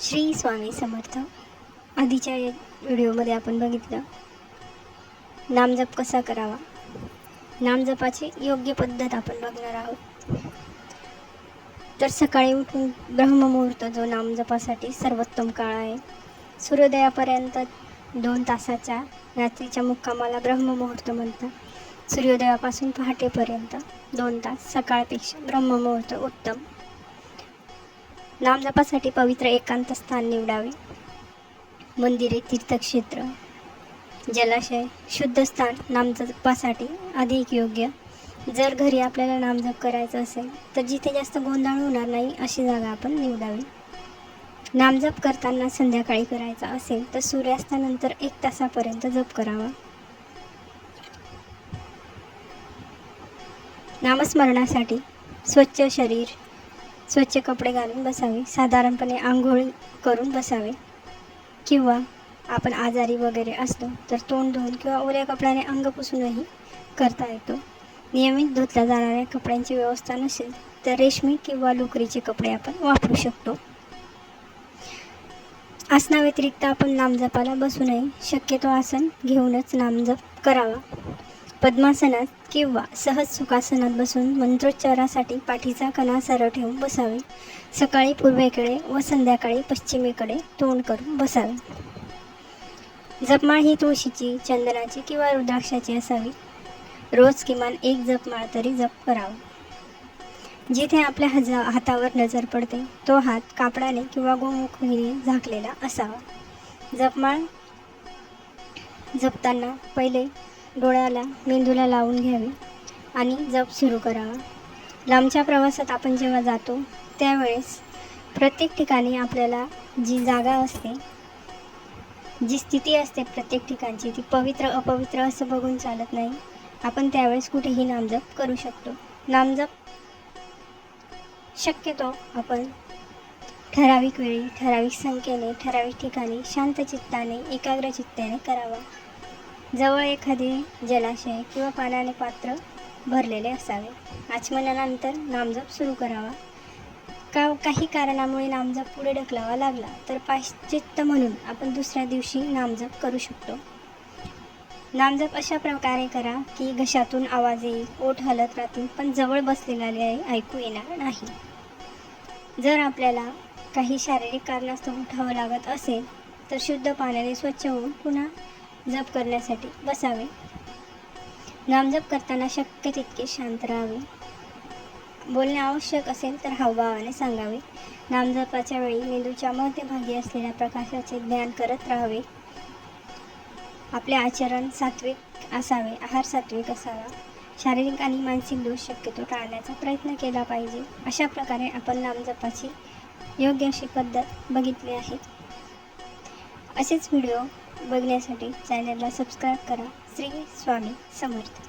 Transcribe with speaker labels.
Speaker 1: श्री स्वामी समर्थ. आधीच्या व्हिडिओमध्ये आपण बघितलं. नामजप कसा करावा? नामजपाची योग्य पद्धत आपण बघणार आहोत. तर सकाळी उठून ब्रह्ममुहूर्त जो नामजपासाठी सर्वोत्तम काळ आहे. सूर्योदयापर्यंत दोन तासाच्या रात्रीच्या मुक्कामाला ब्रह्ममुहूर्त म्हणतात. सूर्योदयापासून पहाटेपर्यंत दोन तास सकाळपेक्षा ब्रह्ममुहूर्त उत्तम. नामजपासाठी पवित्र एकांत स्थान निवडावे. मंदिरे तीर्थक्षेत्र जलाशय शुद्ध स्थान नामजपासाठी अधिक योग्य. जर घरी आपल्याला नामजप करायचं असेल तर जिथे जास्त गोंधळ होणार नाही अशी जागा आपण निवडावी. नामजप करताना संध्याकाळी करायचा असेल तर सूर्यास्तानंतर एक तासापर्यंत जप करावा. नामस्मरणासाठी स्वच्छ शरीर स्वच्छ कपडे घालून बसावे. साधारणपणे आंघोळ करून बसावे. किंवा आपण आजारी वगैरे असलो तर तोंड धुवून किंवा ओल्या कपड्याने अंग पुसूनही करता येतो. नियमित धुतल्या जाणाऱ्या कपड्यांची व्यवस्था नसेल तर रेशमी किंवा लोकरीचे कपडे आपण वापरू शकतो. आसनाव्यतिरिक्त आपण नामजपाला बसूनही शक्यतो आसन घेऊनच नामजप करावा. पद्मासनात किंवा सहज सुखासनात बसून मंत्रोच्चारासाठी पाठीचा कणा सरळ ठेवून बसावे. सकाळी पूर्वेकडे व संध्याकाळी पश्चिमेकडे तोंड करून बसावे. जपमाळ ही तुळशीची चंदनाची किंवा रुद्राक्षाची असावी. रोज किमान एक जपमाळ तरी जप करावा. जिथे आपल्या हजा हातावर नजर पडते तो हात कापडाने किंवा गोमुखीने झाकलेला असावा. जपमाळ जपताना पहिले डोळ्याला मेंदूला लावून घ्यावी आणि जप सुरू करावा. लांबच्या प्रवासात आपण जेव्हा जातो त्यावेळेस प्रत्येक ठिकाणी आपल्याला जी जागा असते जी स्थिती असते प्रत्येक ठिकाणची ती पवित्र अपवित्र असं बघून चालत नाही. आपण त्यावेळेस कुठेही नामजप करू शकतो. नामजप शक्यतो आपण ठराविक वेळी ठराविक संख्येने ठराविक ठिकाणी शांत चित्ताने एकाग्र चित्ताने करावा. जवळ एखादी जलाशय किंवा पाण्याने पात्र भरलेले असावे. आचमनानंतर नामजप सुरू करावा. का काही कारणामुळे नामजप पुढे ढकलावा लागला तर पाश्चित्त म्हणून आपण दुसऱ्या दिवशी नामजप करू शकतो. नामजप अशा प्रकारे करा की घशातून आवाज येईल ओठ हलत राहतील पण जवळ बसलेल्याला ऐकू येणार नाही. जर आपल्याला काही शारीरिक कारणास्तव उठावं लागत असेल तर शुद्ध पाण्याने स्वच्छ होऊन पुन्हा जप करण्यासाठी बसावे. नामजप करताना शक्य तितके शांत राहावे. बोलणे आवश्यक असेल तर हावभावाने सांगावे. नामजपाच्या वेळी मेंदूच्या मध्यभागी असलेल्या प्रकाशाचे ज्ञान करत राहावे. आपले आचरण सात्विक असावे आहार सात्विक असावा. शारीरिक आणि मानसिक दोष शक्यतो टाळण्याचा प्रयत्न केला पाहिजे. अशा प्रकारे आपण नामजपाची योग्य अशी पद्धत बघितली आहे. असेच व्हिडिओ बघण्यासाठी चॅनलला सबस्क्राईब करा. श्री स्वामी समर्थ.